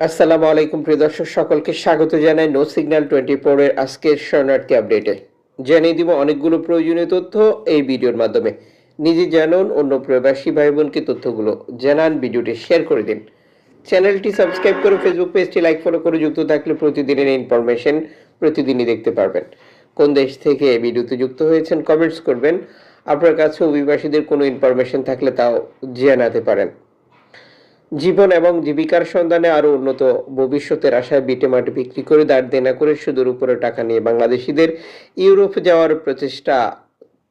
আসসালামু আলাইকুম, প্রিয় দর্শক, সকলকে স্বাগত জানাই নো সিগন্যাল টোয়েন্টি ফোরের আজকের শরণার্থী আপডেটে। জানিয়ে দিব অনেকগুলো প্রয়োজনীয় তথ্য এই ভিডিওর মাধ্যমে। নিজে জানুন, অন্য প্রবাসী ভাই বোনকে তথ্যগুলো জানান, ভিডিওটি শেয়ার করে দিন। চ্যানেলটি সাবস্ক্রাইব করে ফেসবুক পেজটি লাইক, ফলো করে যুক্ত থাকলে প্রতিদিনের ইনফরমেশন প্রতিদিনই দেখতে পারবেন। কোন দেশ থেকে এই ভিডিওতে যুক্ত হয়েছেন কমেন্টস করবেন। আপনার কাছে অভিবাসীদের কোনো ইনফরমেশন থাকলে তাও জানাতে পারেন। জীবন এবং জীবিকার সন্ধানে আরও উন্নত। ভবিষ্যতের আশায় বিটে মাটি বিক্রি করে দাঁড় দেনা করে সুদের উপরে টাকা নিয়ে বাংলাদেশিদের ইউরোপ যাওয়ার প্রচেষ্টা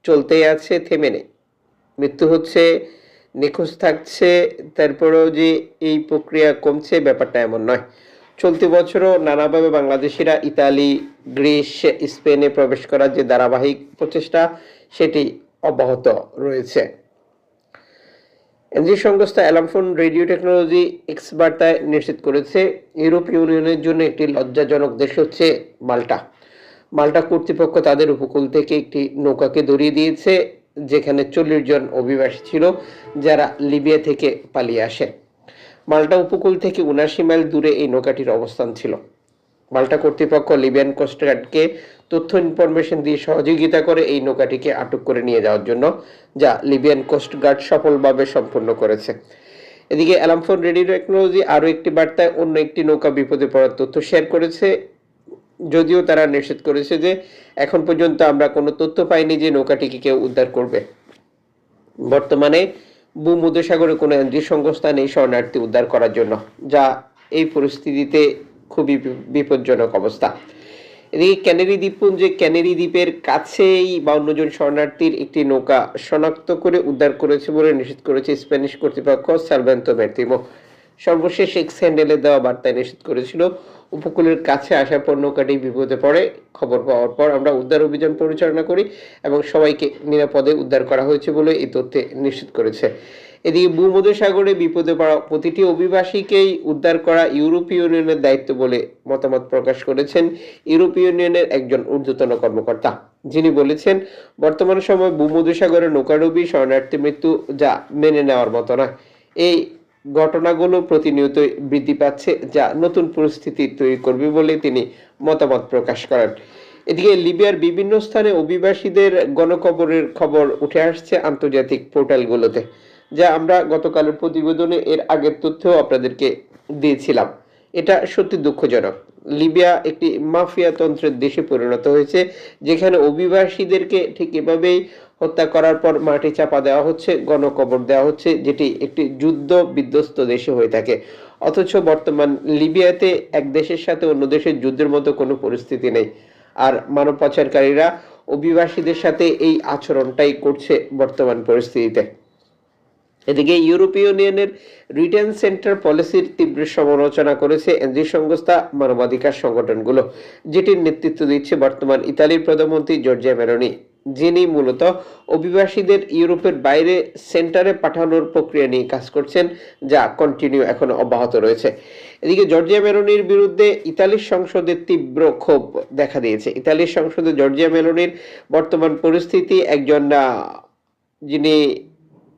চলতেই আছে, থেমে নেই। মৃত্যু হচ্ছে, নিখোঁজ থাকছে, তারপরেও যে এই প্রক্রিয়া কমছে ব্যাপারটা এমন নয়। চলতি বছরও নানাভাবে বাংলাদেশিরা ইতালি, গ্রিস, স্পেনে প্রবেশ করার যে ধারাবাহিক প্রচেষ্টা, সেটি অব্যাহত রয়েছে। এনজি সংস্থা অ্যালামফোন রেডিও টেকনোলজি এক্স বার্তায় নিশ্চিত করেছে ইউরোপীয় ইউনিয়নের জন্য একটি লজ্জাজনক দেশ হচ্ছে মাল্টা। মাল্টা কর্তৃপক্ষ তাদের উপকূল থেকে একটি নৌকাকে ধরিয়ে দিয়েছে, যেখানে চল্লিশ জন অভিবাসী ছিল যারা লিবিয়া থেকে পালিয়ে আসে। মাল্টা উপকূল থেকে উনাশি মাইল দূরে এই নৌকাটির অবস্থান ছিল। মাল্টা কর্তৃপক্ষ লিবিয়ান কোস্টগার্ডকে তথ্য ইনফরমেশন দিয়ে সহযোগিতা করে এই নৌকাটিকে আটক করে নিয়ে যাওয়ার জন্য, যা লিবিয়ান কোস্টগার্ড সফলভাবে সম্পন্ন করেছে। এদিকে অ্যালামফোন রেডিও টেকনোলজি আরও একটি বার্তায় অন্য একটি নৌকা বিপদে পড়ার তথ্য শেয়ার করেছে। যদিও তারা নিশ্চিত করেছে যে, এখন পর্যন্ত আমরা কোনো তথ্য পাইনি যে নৌকাটিকে কেউ উদ্ধার করবে। বর্তমানে ভূমধ্যসাগরে কোনো এনজি সংস্থা নেই শরণার্থী উদ্ধার করার জন্য, যা এই পরিস্থিতিতে খুবই বিপজ্জনক অবস্থা। এদিকে ক্যানেরি দ্বীপপুঞ্জে ক্যানেরি দ্বীপের কাছেই বাউন্ন জন শরণার্থীর একটি নৌকা শনাক্ত করে উদ্ধার করেছে বলে নিশ্চিত করেছে স্প্যানিশ কর্তৃপক্ষ সালভেন্তো মের্তিমো সর্বশেষ এক্স হ্যান্ডেলে দেওয়া বার্তায় নিশ্চিত করেছিল, উপকূলের কাছে আসার পর নৌকাটি বিপদে পড়ে। খবর পাওয়ার পর আমরা উদ্ধার অভিযান পরিচালনা করি এবং সবাইকে নিরাপদে উদ্ধার করা হয়েছে বলে এই তথ্যে নিশ্চিত করেছে। এদিকে ভূমধ্যসাগরে বিপদে পড়া প্রতিটি অভিবাসীকেই উদ্ধার করা ইউরোপীয় ইউনিয়নের দায়িত্ব বলে মতামত প্রকাশ করেছেন ইউরোপীয় ইউনিয়নের একজন ঊর্ধ্বতন কর্মকর্তা। যিনি বলেছেন, বর্তমান সময় ভূমধ্যসাগরে নৌকাডুবি শরণার্থী মৃত্যু যা মেনে নেওয়ার মতো না এই ঘটনাগুলো প্রতিনিয়ত বৃদ্ধি পাচ্ছে, যা নতুন পরিস্থিতি তৈরি করবে বলে তিনি মতামত প্রকাশ করেন। এদিকে লিবিয়ার বিভিন্ন স্থানে অভিবাসীদের গণকবরের খবর উঠে আসছে আন্তর্জাতিক পোর্টালগুলোতে। যা আমরা গতকালের প্রতিবেদনে এর আগের তথ্য আপনাদেরকে দিয়েছিলাম। এটা সত্যি দুঃখজনক। লিবিয়া একটি মাফিয়া তন্ত্রের দেশে পরিণত হয়েছে, যেখানে অভিবাসীদেরকে ঠিক এভাবেই হত্যা করার পর মাটি চাপা দেওয়া হচ্ছে, গণকবর দেওয়া হচ্ছে, যেটি একটি যুদ্ধ বিধ্বস্ত দেশে হয়ে থাকে। অথচ বর্তমান লিবিয়াতে এক দেশের সাথে অন্য দেশের যুদ্ধের মতো কোনো পরিস্থিতি নেই। আর মানব পাচারকারীরা অভিবাসীদের সাথে এই আচরণটাই করছে বর্তমান পরিস্থিতিতে। এদিকে ইউরোপীয় ইউনিয়নের রিটার্ন সেন্টার পলিসির তীব্র সমালোচনা করেছে এনজি সংস্থা মানবাধিকার সংগঠনগুলো, যেটির নেতৃত্ব দিচ্ছে বর্তমান ইতালির প্রধানমন্ত্রী জর্জিয়া মেরোনি যিনি মূলত অভিবাসীদের ইউরোপের বাইরে সেন্টারে পাঠানোর প্রক্রিয়া নিয়ে কাজ করছেন, যা কন্টিনিউ এখনও অব্যাহত রয়েছে। এদিকে জর্জিয়া মেলোনির বিরুদ্ধে ইতালির সংসদের তীব্র ক্ষোভ দেখা দিয়েছে। ইতালির সংসদে জর্জিয়া মেলোনির বর্তমান পরিস্থিতি, একজন যিনি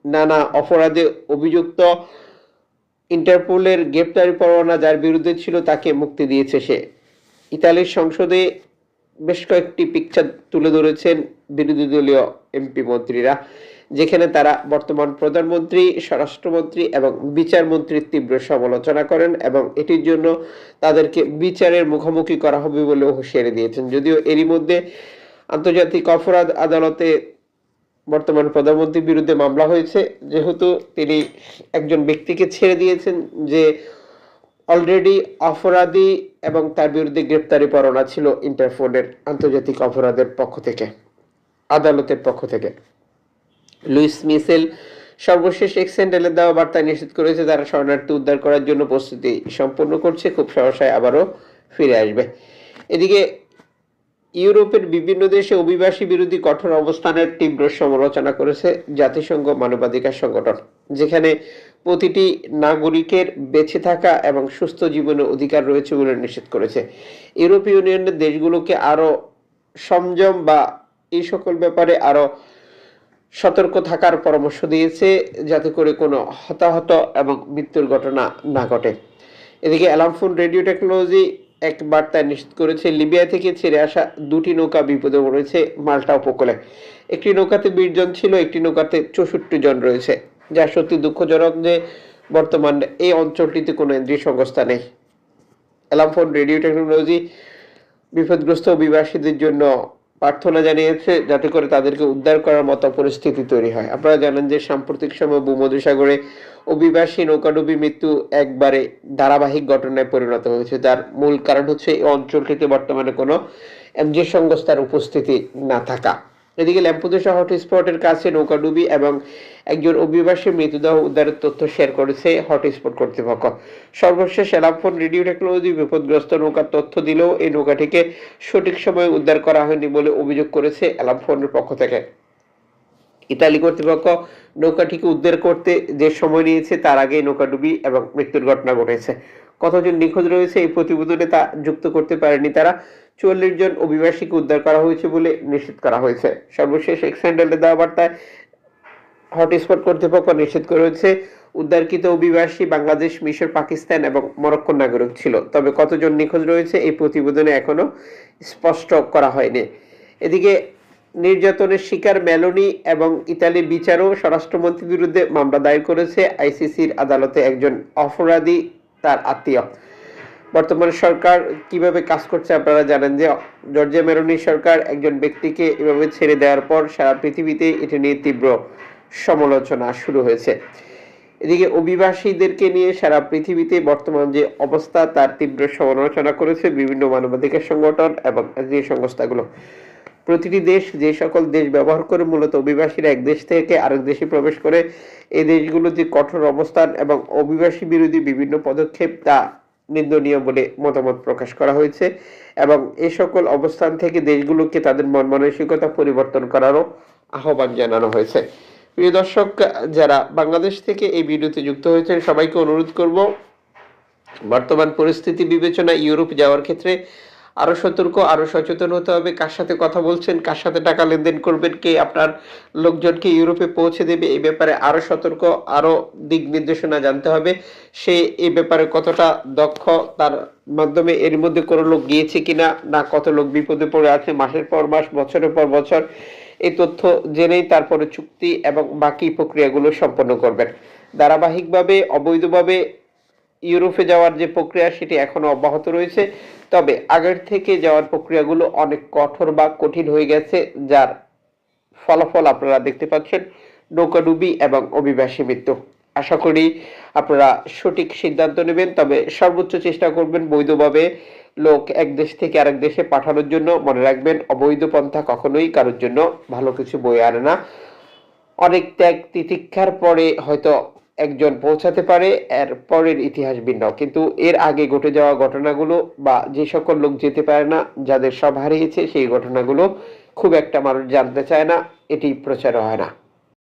নানা অপরাধে অভিযুক্ত ইন্টারপোলের গ্রেপ্তারি পরোয়ানা যার বিরুদ্ধে ছিল তাকে মুক্তি দিয়েছে সে। ইতালির সংসদে বেশ কয়েকটি পিকচার তুলে ধরেছেন বিরোধী দলীয় এমপি মন্ত্রীরা, যেখানে তারা বর্তমান প্রধানমন্ত্রী, স্বরাষ্ট্রমন্ত্রী এবং বিচারমন্ত্রীর তীব্র সমালোচনা করেন এবং এটির জন্য তাদেরকে বিচারের মুখোমুখি করা হবে বলেও হুঁশিয়ারি দিয়েছেন। যদিও এরই মধ্যে আন্তর্জাতিক অপরাধ আদালতে বর্তমান প্রধানমন্ত্রীর বিরুদ্ধে মামলা হয়েছে। যেহেতু তিনি একজন ব্যক্তিকে ছেড়ে দিয়েছেন যে অলরেডি অপরাধী এবং তার বিরুদ্ধে গ্রেপ্তারি পরোয়ানা ছিল ইন্টারপোলের আন্তর্জাতিক অপরাধের পক্ষ থেকে, আদালতের পক্ষ থেকে। লুইস মিসেল সর্বশেষ এক্সেন্ডেলের দেওয়া বার্তায় নিশ্চিত করেছে, তারা শরণার্থী উদ্ধার করার জন্য প্রস্তুতি সম্পন্ন করছে। খুব সহসায় আবারও ফিরে আসবে। এদিকে ইউরোপের বিভিন্ন দেশে অভিবাসী বিরোধী কঠোর অবস্থানের তীব্র সমালোচনা করেছে জাতিসংঘ মানবাধিকার সংগঠন, যেখানে প্রতিটি নাগরিকের বেঁচে থাকা এবং সুস্থ জীবনের অধিকার রয়েছে বলে নিশ্চিত করেছে। ইউরোপীয় ইউনিয়নের দেশগুলোকে আরও সংযম বা এই সকল ব্যাপারে আরও সতর্ক থাকার পরামর্শ দিয়েছে, যাতে করে কোনো হতাহত এবং মৃত্যুর ঘটনা না ঘটে। এদিকে অ্যালামফোন রেডিও টেকনোলজি এক বার্তায় নিশ্চিত করেছে, লিবিয়া থেকে ছেড়ে আসা দুটি নৌকা বিপদে পড়েছে মাল্টা উপকূলে। একটি নৌকাতে বিশ জন ছিল, একটি নৌকাতে চৌষট্টি জন রয়েছে। যা সত্যি দুঃখজনক যে বর্তমান এই অঞ্চলটিতে কোনো এনজিও সংস্থা নেই অ্যালামফোন রেডিও টেকনোলজি, বিপদগ্রস্ত অভিবাসীদের জন্য প্রার্থনা জানিয়েছে, যাতে করে তাদেরকে উদ্ধার করার মতো পরিস্থিতি তৈরি হয়। আপনারা জানেন যে সাম্প্রতিক সময় ভূমধ্যসাগরে অভিবাসী, নৌকাডুবি মৃত্যু একবারে ধারাবাহিক ঘটনায় পরিণত হয়েছে। যার মূল কারণ হচ্ছে এই অঞ্চলটিতে বর্তমানে কোনো এমজি সংস্থার উপস্থিতি না থাকা। এদিকে ল্যাম্পুদেশা হটস্পটের কাছে নৌকাডুবি এবং একজন অভিবাসীর মৃতদেহ উদ্ধারের তথ্য শেয়ার করেছে হটস্পট কর্তৃপক্ষ। সর্বশেষ এলাফোন রেডিও টেকনোলজি বিপদগ্রস্ত নৌকার তথ্য দিলেও এই নৌকাটিকে সঠিক সময়ে উদ্ধার করা হয়নি বলে অভিযোগ করেছে এলাফোনের পক্ষ থেকে। ইতালি কর্তৃপক্ষ নৌকাটিকে উদ্ধার করতে যে সময় নিয়েছে, তার আগে নৌকাডুবি এবং মৃত্যুর ঘটনা ঘটেছে। কতজন নিখোঁজ রয়েছে এই প্রতিবেদনে তা যুক্ত করতে পারেনি তারা। চুয়াল্লিশ জন অভিবাসীকে উদ্ধার করা হয়েছে বলে নিশ্চিত করা হয়েছে। সর্বশেষ এক্স হ্যান্ডেলে দেওয়া বার্তায় হটস্পট কর্তৃপক্ষ নিশ্চিত করেছে, উদ্ধারকৃত অভিবাসী বাংলাদেশ, মিশর, পাকিস্তান এবং মরক্কোর নাগরিক ছিল। তবে কতজন নিখোঁজ রয়েছে এই প্রতিবেদনে এখনও স্পষ্ট করা হয়নি। এদিকে নির্যাতনের শিকার মেলোনি এবং ইতালির বিচারও স্বরাষ্ট্রমন্ত্রীর বিরুদ্ধে মামলা দায়ের করেছে আইসিসির আদালতে একজন অপরাধী, তার আত্মীয়। বর্তমান সরকার কীভাবে কাজ করছে আপনারা জানেন যে জর্জিয়া মেরোনি সরকার একজন ব্যক্তিকে এভাবে ছেড়ে দেওয়ার পর সারা পৃথিবীতে এটি নিয়ে তীব্র সমালোচনা শুরু হয়েছে। এদিকে অভিবাসীদেরকে নিয়ে সারা পৃথিবীতে বর্তমান যে অবস্থা, তার তীব্র সমালোচনা করেছে বিভিন্ন মানবাধিকার সংগঠন এবং সংস্থাগুলো। প্রতিটি দেশ যে সকল দেশ ব্যবহার করে মূলত অভিবাসীরা এক দেশ থেকে আরেক দেশে প্রবেশ করে, এই দেশগুলো যে কঠোর অবস্থান এবং অভিবাসী বিরোধী বিভিন্ন পদক্ষেপ তা নিন্দনীয় বলে মতামত প্রকাশ করা হয়েছে এবং এই সকল অবস্থান থেকে দেশগুলোকে তাদের মন মানসিকতা পরিবর্তন করারও আহ্বান জানানো হয়েছে। প্রিয় দর্শক, যারা বাংলাদেশ থেকে এই ভিডিওতে যুক্ত হয়েছেন, সবাইকে অনুরোধ করব, বর্তমান পরিস্থিতি বিবেচনায় ইউরোপ যাওয়ার ক্ষেত্রে আরও সতর্ক, আরও সচেতন হতে হবে। কার সাথে কথা বলছেন, কার সাথে টাকা লেনদেন করবেন, কে আপনার লোকজনকে ইউরোপে পৌঁছে দেবে এই ব্যাপারে আরও সতর্ক, আরও দিক নির্দেশনা জানতে হবে। সে এই ব্যাপারে কতটা দক্ষ, তার মাধ্যমে এর মধ্যে কোনো লোক গিয়েছে কিনা, না কত লোক বিপদে পড়ে আছে, মাসের পর মাস, বছরের পর বছর এই তথ্য জেনেই তারপরে চুক্তি এবং বাকি প্রক্রিয়াগুলো সম্পন্ন করবেন। ধারাবাহিকভাবে, অবৈধভাবে ইউরোপে যাওয়ার যে প্রক্রিয়া, সেটি এখনও অব্যাহত রয়েছে। তবে আগের থেকে যাওয়ার প্রক্রিয়াগুলো অনেক কঠোর বা কঠিন হয়ে গেছে, যার ফলাফল আপনারা দেখতে পাচ্ছেন। নৌকাডুবি এবং অভিবাসী মৃত্যু। আশা করি আপনারা সঠিক সিদ্ধান্ত নেবেন, তবে সর্বোচ্চ চেষ্টা করবেন বৈধভাবে লোক এক দেশ থেকে আরেক দেশে পাঠানোর জন্য। মনে রাখবেন, অবৈধ পন্থা কখনোই কারোর জন্য ভালো কিছু বয়ে আনে না। অনেক ত্যাগ তিতিক্ষার পরে হয়তো একজন পৌঁছাতে পারে, এর পরের ইতিহাস ভিন্ন। কিন্তু এর আগে ঘটে যাওয়া ঘটনাগুলো বা যে সকল লোক যেতে পারে না, যাদের সব হারিয়েছে, সেই ঘটনাগুলো খুব একটা মানুষ জানতে চায় না, এটি প্রচার হয় না।